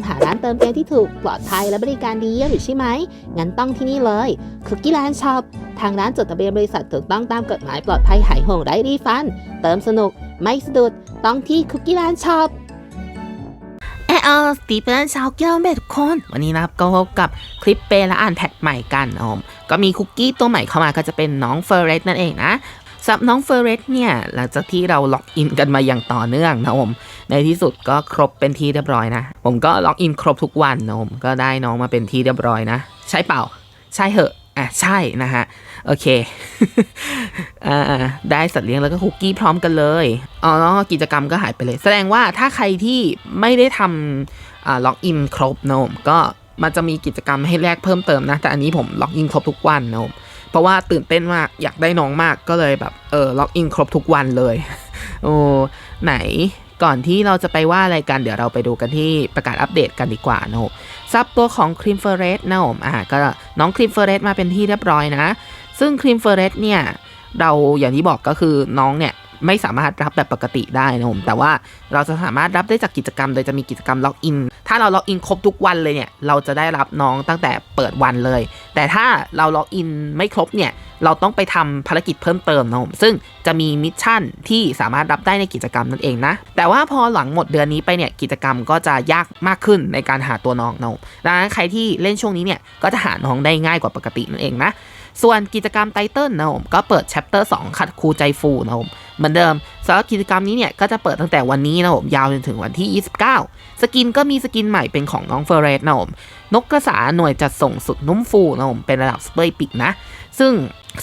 คนกำลังตามหาร้านเติมเกมที่ถูกปลอดภัยและบริการดีเยี่ยมอยู่ใช่ไหม งั้นต้องที่นี่เลยคุกกี้แลนด์ช็อปทางร้านจดทะเบียนบริษัทถูกต้องตามกฎหมายปลอดภัยหายห่วงไร้รีฟัน เติมสนุก ไม่สะดุด ต้องที่คุกกี้แลนด์ช็อปเออเอสตีเฟนชาวเกียวเบทุกคน วันนี้นะครับก็พบกับคลิปเปและอ่านแพทใหม่กันอมก็มีคุกกี้ตัวใหม่เข้ามาก็จะเป็นน้องเฟอร์เรสนั่นเองนะ สำหรับน้องเฟอร์เรสเนี่ยหลังจากที่เราล็อกอินกันมาอย่างต่อเนื่องนะผมในที่สุดก็ครบเป็นที่เรียบร้อยนะ ผมก็ล็อกอินครบทุกวันนะผมก็ได้น้องมาเป็นที่เรียบร้อยนะ ใช่เปล่า ใช่เหอะอะใช่นะฮะโอเคอ่าได้สัตว์เลี้ยงแล้วก็คุกกี้พร้อมกันเลยอ๋อกิจกรรมก็หายไปเลย แสดงว่าถ้าใครที่ไม่ได้ทำอ่าล็อกอินครบนะผมก็มันจะมีกิจกรรมให้แลกเพิ่มเติมนะ แต่อันนี้ผมล็อกอินครบทุกวันนะผม เพราะว่าตื่นเต้นมากอยากได้น้องมากก็เลยแบบเออล็อกอินครบทุกวันเลยโอ้ไหนก่อนที่เราจะไปว่าอะไรกัน เดี๋ยวเราไปดูกันที่ประกาศอัปเดตกันดีกว่านะผมซับตัวของครีมเฟอร์เรสนะผมอะก็น้องครีมเฟอร์เรสมาเป็นที่เรียบร้อยนะ ซึ่งครีมเฟอร์เรสเนี่ย เราอย่างที่บอกก็คือน้องเนี่ย ไม่สามารถรับแบบปกติได้นะผมแต่ว่าเราจะสามารถรับได้จากกิจกรรม โดยจะมีกิจกรรมล็อกอินถ้าเราล็อกอินครบทุกวันเลยเนี่ยเราจะได้รับน้องตั้งแต่เปิดวันเลย แต่ถ้าเราล็อกอินไม่ครบเนี่ยเราต้องไปทำภารกิจเพิ่มเติมนะผมซึ่งจะมีมิชชั่นที่สามารถรับได้ในกิจกรรมนั่นเองนะแต่ว่าพอหลังหมดเดือนนี้ไปเนี่ยกิจกรรมก็จะยากมากขึ้นในการหาตัวน้องนะผมดังนั้นใครที่เล่นช่วงนี้เนี่ยก็จะหาน้องได้ง่ายกว่าปกตินั่นเองนะ ส่วนกิจกรรมไตเติลนะผมก็เปิดแชปเตอร์2ขัดครูใจฟูนะผมเหมือนเดิมสำหรับกิจกรรมนี้เนี่ยก็จะเปิดตั้งแต่วันนี้นะผมยาวจนถึงวันที่ 29 สกินก็มีสกินใหม่เป็นของน้องเฟอร์เรสนะผมนกกระสาหน่วยจัดส่งสุดนุ่มฟูนะผมเป็นระดับสเปรย์ปิกนะ ซึ่ง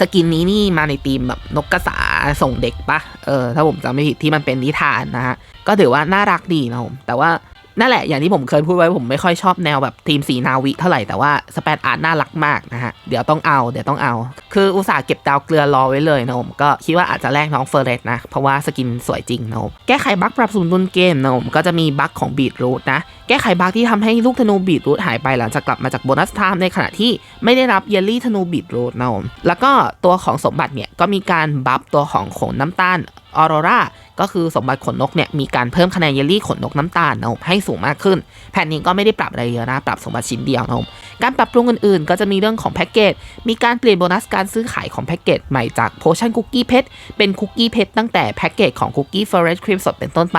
สกินนี้นี่มาในธีมแบบนกกระสาส่งเด็กปะเออถ้าผมจำไม่ผิดที่มันเป็นนิทานนะฮะก็ถือว่าน่ารักดีนะผมแต่ว่า นั่นแหละอย่างที่ผมเคยพูดไว้ผมไม่ค่อยชอบแนวแบบทีมสีนาวิเท่าไหร่แต่ว่าสเปดอาร์ตน่ารักมากนะฮะเดี๋ยวต้องเอาเดี๋ยวต้องเอา คืออุตส่าห์เก็บดาวเกลือรอไว้เลยนะผมก็คิดว่าอาจจะแลกน้องเฟอร์เรสนะเพราะว่าสกินสวยจริงนะผมแก้ไขบั๊กปรับสมดุลเกมนะผมก็จะมีบั๊กของบีทรูทนะแก้ไขบั๊กที่ทำให้ลูกธนูบีทรูทหายไปหลังจากกลับมาจากโบนัสไทม์ในขณะที่ไม่ได้รับเยลลี่ธนูบีทรูทนะแล้วก็ตัวของสมบัติเนี่ยก็มีการบัฟตัวของขนน้ำตาลออโรราก็คือสมบัติขนนกเนี่ยมีการเพิ่มคะแนนเยลลี่ขนนกน้ำตาลนะให้สูงมากขึ้น แผ่นนี้ก็ไม่ได้ปรับอะไรเยอะนะ ปรับสมบัติชิ้นเดียวนะการปรับปรุงอื่นๆ ก็จะมีเรื่องของแพ็กเกจ มีการเปลี่ยนโบนัสการซื้อขายของแพ็กเกจใหม่จากโพชั่นคุกกี้เพชรเป็นคุกกี้เพชรตั้งแต่แพ็กเกจของคุกกี้เฟรชครีมสดเป็นต้นไป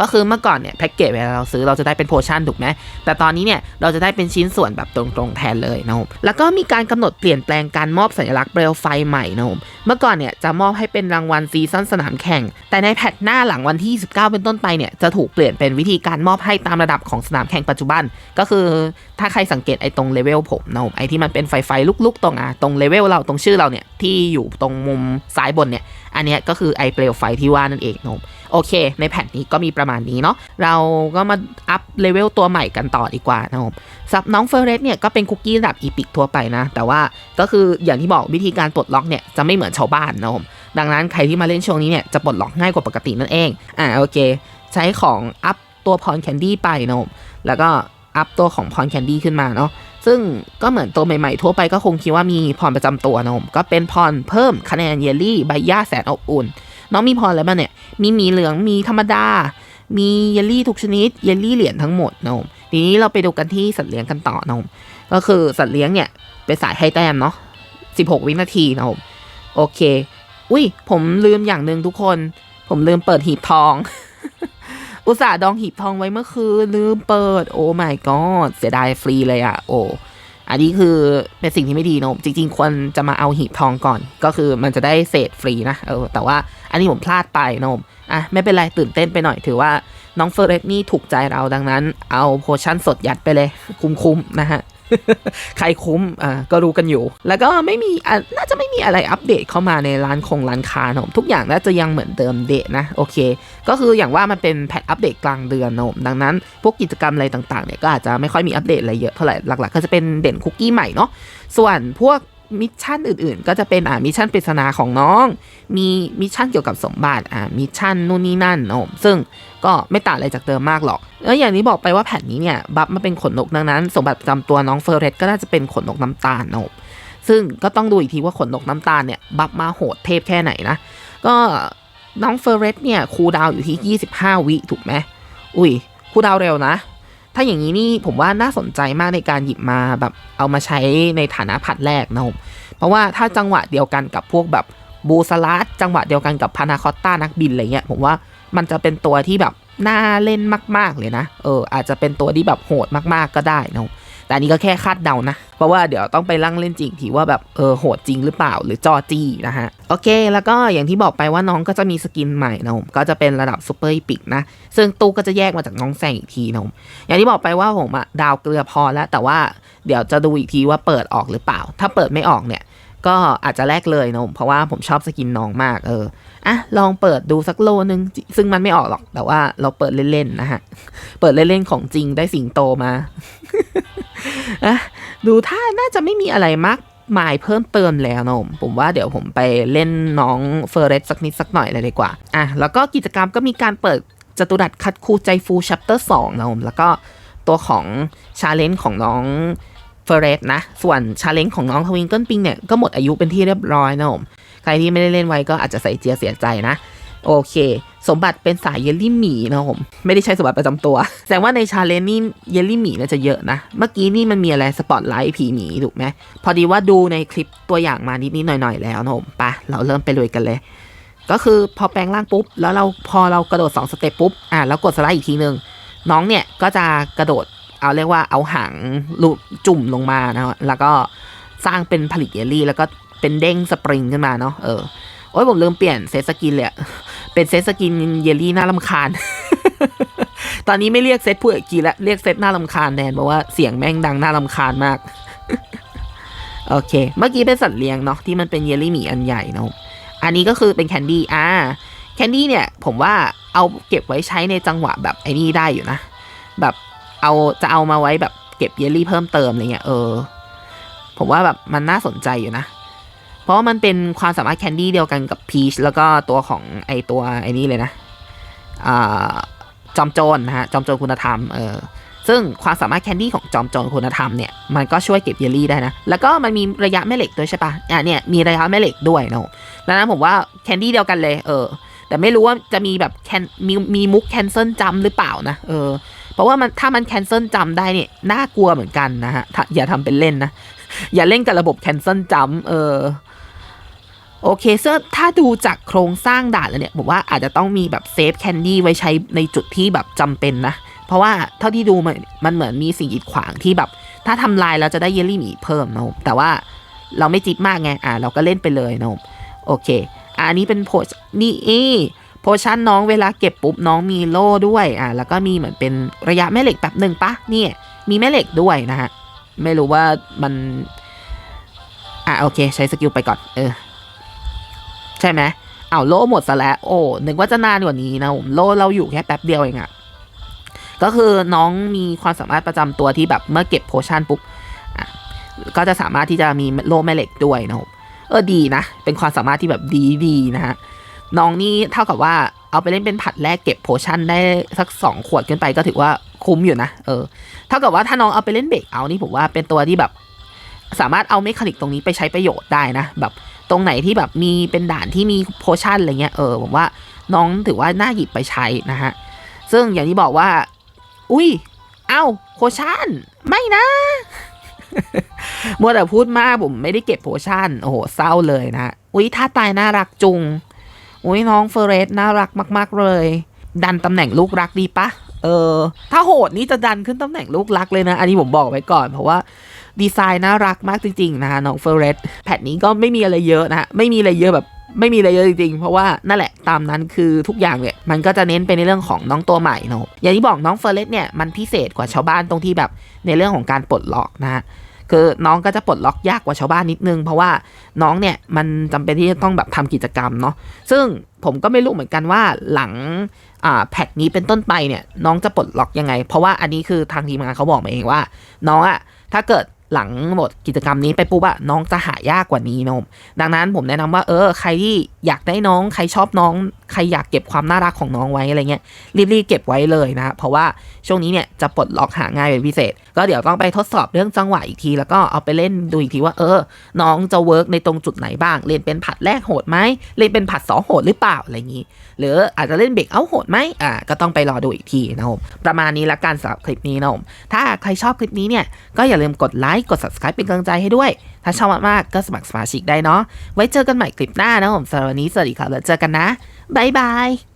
ก็คือเมื่อก่อนเนี่ยแพ็กเกจเวลาเราซื้อเราจะได้เป็นโพชั่นถูกไหมแต่ตอนนี้เนี่ยเราจะได้เป็นชิ้นส่วนแบบตรงๆแทนเลยนะผมแล้วก็มีการกำหนดเปลี่ยนแปลงการมอบสัญลักษณ์เปลวไฟใหม่นะผมเมื่อก่อนเนี่ยจะมอบให้เป็นรางวัลซีซั่นสนามแข่ง แต่ในแพทหน้าหลังวันที่ 29 เป็นต้นไปเนี่ยจะถูกเปลี่ยนเป็นวิธีการมอบให้ตามระดับของสนามแข่งปัจจุบัน ก็คือถ้าใครสังเกตไอ้ตรงเลเวลผมนะผมไอ้ที่มันเป็นไฟไฟลุกๆ ตรงอะตรงเลเวลเราตรงชื่อเราเนี่ยที่อยู่ตรงมุมซ้ายบนเนี่ยอันนี้ก็คือไอเปลวไฟที่ว่านั่นเองนะผม โอเค ในแผ่นนี้ก็มีประมาณนี้เนาะเราก็มาอัพเลเวลตัวใหม่กันต่อดีกว่านะผมสับน้องเฟรเรสเนี่ยก็เป็นคุกกี้ระดับอีพิกทั่วไปนะ แต่ว่าก็คืออย่างที่บอกวิธีการปลดล็อกเนี่ยจะไม่เหมือนชาวบ้านนะผมดังนั้นใครที่มาเล่นช่วงนี้เนี่ยจะปลดล็อกง่ายกว่าปกตินั่นเองอ่าโอเค ใช้ของอัพตัวพรแคนดี้ไปนะผมแล้วก็อัพตัวของพรแคนดี้ขึ้นมาเนาะซึ่งก็เหมือนตัวใหม่ๆทั่วไปก็คงคิดว่ามีพรประจำตัวนะผมก็เป็นพรเพิ่มคะแนนเยลลี่ใบหญ้าแสนอบอุ่น น้องมีพรอะไรบ้างเนี่ย มีหมีเหลืองมีธรรมดา มีเยลลี่ทุกชนิด เยลลี่เหรียญทั้งหมดนะผมทีนี้เราไปดูกันที่สัตว์เลี้ยงกันต่อนะผมก็คือสัตว์เลี้ยงเนี่ยเป็นสายให้แต้มเนาะ16 วินาทีนะผมโอเค อุ้ยผมลืมอย่างหนึ่งทุกคน ผมลืมเปิดหีบทอง อุตส่าห์ดองหีบทองไว้เมื่อคืนลืมเปิด โอ้ my god เสียดายฟรีเลยอะโอ้ อันนี้คือเป็นสิ่งที่ไม่ดีนะผมจริง ๆ ควรจะมาเอาหีบทองก่อน ก็คือมันจะได้เศษฟรีนะเออแต่ว่าอันนี้ผมพลาดไปนะผมอะไม่เป็นไรตื่นเต้นไปหน่อยถือว่าน้องเฟอร์เรสนี่ถูกใจเราดังนั้น เอาโพชั่นสดยัดไปเลยคุ้มๆนะฮะ ใครคุ้มอ่าก็รู้กันอยู่ แล้วก็ไม่มีน่าจะไม่มีอะไรอัปเดตเข้ามาในร้านคงร้านค้านะผมทุกอย่างน่าจะยังเหมือนเดิมเดะนะโอเค ก็คืออย่างว่ามันเป็นแพทอัปเดตกลางเดือนนะผมดังนั้น พวกกิจกรรมอะไรต่างๆเนี่ยก็อาจจะไม่ค่อยมีอัปเดตอะไรเยอะเท่าไหร่หลักๆ ก็จะเป็นเด่นคุกกี้ใหม่เนาะส่วนพวก มิชชั่นอื่นๆ ก็จะเป็นอ่ามิชชั่นปริศนาของน้อง มีมิชชั่นเกี่ยวกับสมบัติอ่ามิชชั่นนู่นนี่นั่นนะผมซึ่งก็ไม่ต่างอะไรจากเดิมมากหรอกแล้วอย่างนี้บอกไปว่าแผ่นนี้เนี่ยบัฟมาเป็นขนนกดังนั้น สมบัติประจำตัวน้องเฟอร์เรสก็น่าจะเป็นขนนกน้ำตาลนะผมซึ่งก็ต้องดูอีกทีว่าขนนกน้ำตาลเนี่ยบัฟมาโหดเทพแค่ไหนนะก็น้องเฟอร์เรสเนี่ยคูดาวอยู่ที่ 25 วิถูกไหมอุ้ยคูดาวเร็วนะ ถ้าอย่างนี้นี่ผมว่าน่าสนใจมากในการหยิบมาแบบเอามาใช้ในฐานะผัดแรกนะผมเพราะว่าถ้าจังหวะเดียวกันกับพวกแบบบูสลัดจังหวะเดียวกันกับพานาคอตต้านักบินอะไรเงี้ยผมว่ามันจะเป็นตัวที่แบบน่าเล่นมาก ๆเลยนะ เอออาจจะเป็นตัวที่แบบโหดมากๆก็ได้นะผม แต่อันนี้ก็แค่คาดเดานะ เพราะว่าเดี๋ยวต้องไปลั่งเล่นจริงทีว่าแบบเออโหดจริงหรือเปล่าหรือจอจี้นะฮะโอเค แล้วก็อย่างที่บอกไปว่าน้องก็จะมีสกินใหม่นะผมก็จะเป็นระดับซูเปอร์อีพิกนะ ซึ่งตู้ก็จะแยกมาจากน้องแซงอีกทีนะผมอย่างที่บอกไปว่าผมอะดาวเกลือพอแล้ว แต่ว่าเดี๋ยวจะดูอีกทีว่าเปิดออกหรือเปล่า ถ้าเปิดไม่ออกเนี่ยก็อาจจะแลกเลยนะผมเพราะว่าผมชอบสกินน้องมากเออ อะลองเปิดดูสักโลนึง ซึ่งมันไม่ออกหรอก แต่ว่าเราเปิดเล่นๆนะฮะ เปิดเล่นๆของจริงได้สิงโตมาอะดูถ้าน่าจะไม่มีอะไรมากมายเพิ่มเติมแล้วนมผมว่าเดี๋ยวผมไปเล่นน้องเฟอร์เรสสักนิดสักหน่อยเลยดีกว่า อะ แล้วก็กิจกรรมก็มีการเปิดจตุรัสคัดคูใจฟูชัปเตอร์สองนะผมแล้วก็ตัวของชาเลนจ์ของน้องเฟอร์เรสนะ ส่วนชาเลนจ์ของน้องทวิงเกิลปิงเนี่ย ก็หมดอายุเป็นที่เรียบร้อยนะผม ใครที่ไม่ได้เล่นไว้ก็อาจจะใส่เจียเสียใจนะ โอเค สมบัติเป็นสายเยลลี่หมีนะผมไม่ได้ใช้สมบัติประจำตัว แสดงว่าในชาเลนจ์นี่เยลลี่หมีน่าจะเยอะนะ เมื่อกี้นี่มันมีอะไรสปอตไลท์ผีหมีถูกไหมพอดีว่าดูในคลิปตัวอย่างมานิดๆหน่อยๆแล้วนะผมปะเราเริ่มไปลุยกันเลยก็คือพอแปลงร่างปุ๊บ แล้วเราพอเรากระโดด 2 สเต็ปปุ๊บ อะแล้วกดสไลด์อีกทีนึง น้องเนี่ยก็จะกระโดดเอาเรียกว่าเอาหางลุจุ่มลงมานะแล้วก็สร้างเป็นผลิตเยลลี่ แล้วก็ เป็นเด้งสปริงขึ้นมาเนาะเออโอ้ยผมลืมเปลี่ยนเซตสกินเลยเป็นเซตสกินเยลลี่น่าลำคาญ ตอนนี้ไม่เรียกเซตผู้เอกกีแล้วเรียกเซตน่าลำคาญแทนเพราะว่าเสียงแม่งดังน่าลำคาญมาก โอเค เมื่อกี้เป็นสัตว์เลี้ยงเนาะที่มันเป็นเยลลี่หมีอันใหญ่เนาะอันนี้ก็คือเป็นแคนดี้อ่าแคนดี้เนี่ยผมว่าเอาเก็บไว้ใช้ในจังหวะแบบไอ้นี่ได้อยู่นะ แบบเอาจะเอามาไว้แบบเก็บเยลลี่เพิ่มเติมอะไรเงี้ยเออ ผมว่าแบบมันน่าสนใจอยู่นะ เพราะว่ามันเป็นความสามารถแคนดี้เดียวกันกับพีชแล้วก็ตัวของไอตัวไอนี้เลยนะอ่าจอมโจรนะฮะจอมโจรคุณธรรมเออซึ่งความสามารถแคนดี้ของจอมโจรคุณธรรมเนี่ยมันก็ช่วยเก็บเยลลี่ได้นะ แล้วก็มันมีระยะแม่เหล็กด้วยใช่ปะอะเนี่ยมีระยะแม่เหล็กด้วยเนาะดังนั้นผมว่าแคนดี้เดียวกันเลยเออแต่ไม่รู้ว่าจะมีแบบแคนมีมีมุกแคนเซิลจำหรือเปล่านะเออเพราะว่ามันถ้ามันแคนเซิลจำได้เนี่ยน่ากลัวเหมือนกันนะฮะอย่าทำเป็นเล่นนะ อย่าเล่นกับระบบแคนเซิลจำเออ โอเคเสื้อถ้าดูจากโครงสร้างด่านแล้วเนี่ยผมว่าอาจจะต้องมีแบบเซฟแคนดี้ไว้ใช้ในจุดที่แบบจำเป็นนะ เพราะว่าเท่าที่ดูมันมันเหมือนมีสิ่งกีดขวางที่แบบ ถ้าทำลายแล้วจะได้เยลลี่หมีเพิ่มนะผมแต่ว่าเราไม่จิบมากไงอะเราก็เล่นไปเลยนะผมโอเคอันนี้เป็นโพชนี่เอโพชั่นน้องเวลาเก็บปุ๊บน้องมีโล่ด้วยอะแล้วก็มีเหมือนเป็นระยะแม่เหล็กแบบหนึ่งปะเนี่ยมีแม่เหล็กด้วยนะฮะไม่รู้ว่ามันอะโอเค ใช้สกิลไปก่อนเออ ใช่ไหมเอาโล่หมดซะแล้วโอ้นึกว่าจะนานกว่านี้นะผมโล่เราอยู่แค่แป๊บเดียวเองอะก็คือน้องมีความสามารถประจำตัวที่แบบเมื่อเก็บโพชั่นปุ๊บอะก็จะสามารถที่จะมีโล่แม่เหล็กด้วยนะผมเออดีนะ เป็นความสามารถที่แบบดีดีนะฮะน้องนี่เท่ากับว่าเอาไปเล่นเป็นผัดแรกเก็บโพชั่นได้สักสองขวดขึ้นไปก็ถือว่าคุ้มอยู่นะเออเท่ากับว่าถ้าน้องเอาไปเล่นเบรกเอานี่ผมว่าเป็นตัวที่แบบ สามารถเอาเมคานิกตรงนี้ไปใช้ประโยชน์ได้นะแบบ ตรงไหนที่แบบมีเป็นด่านที่มีโพชั่นอะไรเงี้ยเออผมว่าน้องถือว่าน่าหยิบไปใช้นะฮะซึ่งอย่างที่บอกว่า อุ้ย เอ้าโพชั่น ไม่นะมัวแต่พูดมากผมไม่ได้เก็บโพชั่น โอ้โหเศร้าเลยนะอุ้ยท่าตายน่ารักจุง อุ้ยน้องเฟรเรสน่ารักมาก ๆเลย ดันตำแหน่งลูกรักดีปะเออ ถ้าโหดนี่จะดันขึ้นตำแหน่งลูกรักเลยนะ อันนี้ผมบอกไว้ก่อนเพราะว่า ดีไซน์น่ารักมากจริงๆนะฮะน้องเฟอร์เรสแพทนี้ก็ไม่มีอะไรเยอะนะฮะไม่มีอะไรเยอะแบบไม่มีอะไรเยอะจริงๆ เพราะว่านั่นแหละตามนั้นคือทุกอย่างเนี่ยมันก็จะเน้นไปในเรื่องของน้องตัวใหม่เนอะอย่างที่บอกน้องเฟอร์เรสเนี่ยมันพิเศษกว่าชาวบ้านตรงที่แบบในเรื่องของการปลดล็อกนะฮะคือน้องก็จะปลดล็อกยากกว่าชาวบ้านนิดนึง เพราะว่าน้องเนี่ยมันจำเป็นที่จะต้องแบบทำกิจกรรมเนาะซึ่งผมก็ไม่รู้เหมือนกันว่าหลังแพทนี้เป็นต้นไปเนี่ยน้องจะปลดล็อกยังไง เพราะว่าอันนี้คือทางทีมงานเขาบอกมาเองว่า น้องอะถ้าเกิด หลังหมดกิจกรรมนี้ไปปุ๊บอะน้องจะหายากกว่านี้นะผมดังนั้นผมแนะนำว่าเออใครที่ อยากได้น้องใครชอบน้อง ใครอยากเก็บความน่ารักของน้องไว้อะไรเงี้ยรีบๆเก็บไว้เลยนะเพราะว่าช่วงนี้เนี่ยจะปลดล็อกหาง่ายเป็นพิเศษ ก็เดี๋ยวต้องไปทดสอบเรื่องจังหวะอีกที แล้วก็เอาไปเล่นดูอีกทีว่าเออ น้องจะเวิร์กในตรงจุดไหนบ้าง เล่นเป็นผัดแรกโหดไหมเล่นเป็นผัดสองโหดหรือเปล่าอะไรอย่างนี้หรืออาจจะเล่นเบรกเอาโหดไหมอ่าก็ต้องไปรอดูอีกทีนะครับผมประมาณนี้ละกันสำหรับคลิปนี้นะครับผมถ้าใครชอบคลิปนี้เนี่ยก็อย่าลืมกดไลค์กด subscribe เป็นกำลังใจให้ด้วย ถ้าชอบมากๆก็สมัครสมาชิกได้เนาะไว้เจอกันใหม่คลิปหน้านะครับผมสำหรับวันนี้สวัสดีครับแล้วเจอกันนะบ๊ายบาย